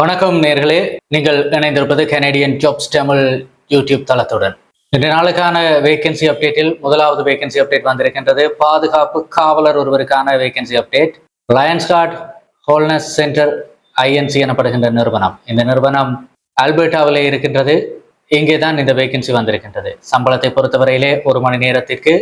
வணக்கம் நேர்களே. நீங்கள் இணைந்திருப்பது கனேடியன் ஜாப்ஸ் தமிழ் யூடியூப் தளத்துடன். இன்று நாளுக்கான வேகன்சி அப்டேட்டில் முதலாவது வேகன்சி அப்டேட் வந்திருக்கின்றது. பாதுகாப்பு காவலர் ஒருவருக்கான vacancy update lions guard wholeness center INC எனப்படுகின்ற நிறுவனம். இந்த நிறுவனம் அல்பர்டாவிலே இருக்கின்றது. இங்கே தான் இந்த வேகன்சி வந்திருக்கின்றது. சம்பளத்தை பொறுத்தவரையிலே ஒரு மணி நேரத்திற்கு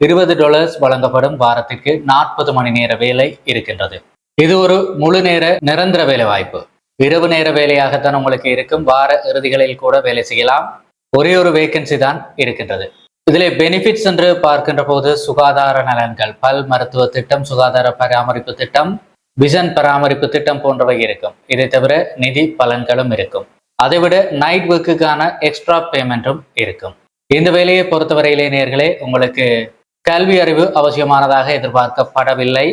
இருபது டாலர்ஸ் வழங்கப்படும் வாரத்திற்கு நாற்பது மணி நேர வேலை இருக்கின்றது. இது ஒரு முழு நேர நிரந்தர வேலை வாய்ப்பு இரவு நேர வேலையாகத்தான் உங்களுக்கு இருக்கும். வார இறுதிகளில் கூட வேலை செய்யலாம். ஒரே ஒரு வேகன்சி தான் இருக்கின்றது. இதிலே பெனிஃபிட்ஸ் என்று பார்க்கின்ற போது சுகாதார நலன்கள் பல் மருத்துவ திட்டம் சுகாதார பராமரிப்பு திட்டம் விசன் பராமரிப்பு திட்டம் போன்றவை இருக்கும். இதை தவிர நிதி பலன்களும் இருக்கும். அதைவிட நைட் ஒர்க்குக்கான எக்ஸ்ட்ரா பேமெண்ட்டும் இருக்கும். இந்த வேலையை பொறுத்தவரையிலே நேர்களே உங்களுக்கு கல்வி அறிவு அவசியமானதாக எதிர்பார்க்கப்படவில்லை.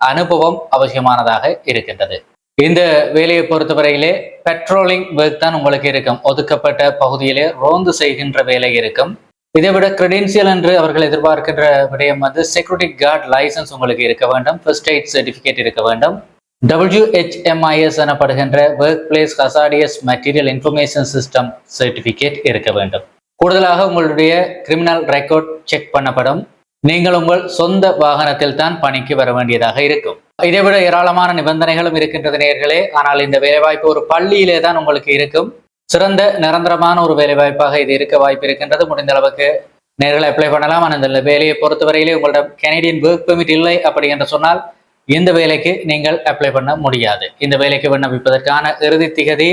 அனுபவம் அவசியமானதாக இருக்கின்றது. இந்த வேலையை பொறுத்தவரையிலே பெட்ரோலிங் ஒர்க் தான் உங்களுக்கு இருக்கும். ஒதுக்கப்பட்ட பகுதியிலே ரோந்து செய்கின்ற வேலை இருக்கும். இதை விட கிரெடென்சியல் என்று அவர்கள் எதிர்பார்க்கின்ற விடயம் வந்து செக்யூரிட்டி கார்டு லைசன்ஸ் உங்களுக்கு இருக்க வேண்டும். ஃபர்ஸ்ட் எய்ட் சர்டிஃபிகேட் இருக்க வேண்டும். டபிள்யூஹெச்எம்ஐஎஸ் எனப்படுகின்ற work place hazardous material information system certificate இருக்க வேண்டும். கூடுதலாக உங்களுடைய கிரிமினல் ரெக்கார்ட் செக் பண்ணப்படும். நீங்கள் உங்கள் சொந்த வாகனத்தில் தான் பணிக்கு வர வேண்டியதாக இருக்கும். இதை விட ஏராளமான நிபந்தனைகளும் இருக்கின்றது நேர்களே. ஆனால் இந்த வேலைவாய்ப்பு ஒரு பள்ளியிலே தான் உங்களுக்கு இருக்கும். சிறந்த நிரந்தரமான ஒரு வேலைவாய்ப்பாக இது இருக்க வாய்ப்பு இருக்கின்றது முடிந்த அளவுக்கு. நேர்களை அப்ளை பண்ணலாம். ஆனால் இந்த வேலையை பொறுத்தவரையிலே உங்களிடம் கெனடியன் ஒர்க் பெர்மிட் இல்லை அப்படி என்று சொன்னால் இந்த வேலைக்கு நீங்கள் அப்ளை பண்ண முடியாது. இந்த வேலைக்கு விண்ணப்பிப்பதற்கான இறுதி திகதி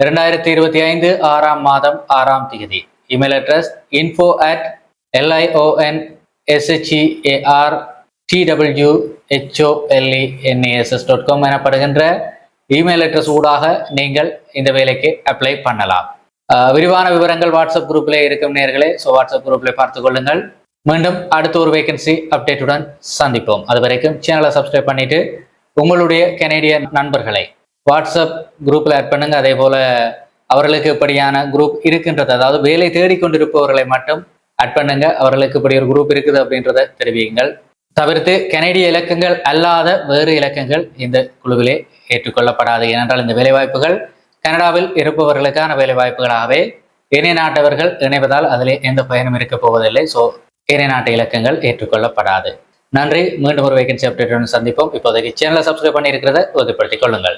இரண்டாயிரத்தி இருபத்தி ஐந்து ஆறாம் மாதம் ஆறாம் திகதி. Email address info at LION SHEAR TW HOLENASS dot com எனப்படுகின்ற இமெயில் அட்ரஸ் ஊடாக நீங்கள் இந்த வேலைக்கு அப்ளை பண்ணலாம். விரிவான விவரங்கள் வாட்ஸ்அப் குரூப்பில் இருக்கும் நேர்களே. ஸோ வாட்ஸ்அப் குரூப்பில் பார்த்து கொள்ளுங்கள். மீண்டும் அடுத்த ஒரு வேகன்சி அப்டேட்டுடன் சந்திப்போம். அது வரைக்கும் சேனலை சப்ஸ்கிரைப் பண்ணிட்டு உங்களுடைய கனேடிய நண்பர்களை வாட்ஸ்அப் குரூப்பில் ஆட் பண்ணுங்க. அதே போல அவர்களுக்கு இப்படியான குரூப் இருக்கின்றது. அதாவது வேலை தேடிக்கொண்டிருப்பவர்களை மட்டும் அட் பண்ணுங்க. அவர்களுக்கு இப்படி ஒரு குரூப் இருக்குது அப்படின்றத தெரிவியுங்கள். தவிர்த்து கனேடிய இலக்கங்கள் அல்லாத வேறு இலக்கங்கள் இந்த குழுவிலே ஏற்றுக்கொள்ளப்படாது. ஏனென்றால் இந்த வேலைவாய்ப்புகள் கனடாவில் இருப்பவர்களுக்கான வேலைவாய்ப்புகளாகவே இணை நாட்டவர்கள் இணைவதால் அதிலே எந்த பயனும் இருக்க போவதில்லை. ஸோ இணை நாட்டு இலக்கங்கள் ஏற்றுக்கொள்ளப்படாது. நன்றி. மீண்டும் ஒரு வேகன்சி அப்டேட்டுடன் சந்திப்போம். இப்போதைக்கு சேனலை சப்ஸ்கிரைப் பண்ணியிருக்கிறத உறுதிப்படுத்திக் கொள்ளுங்கள்.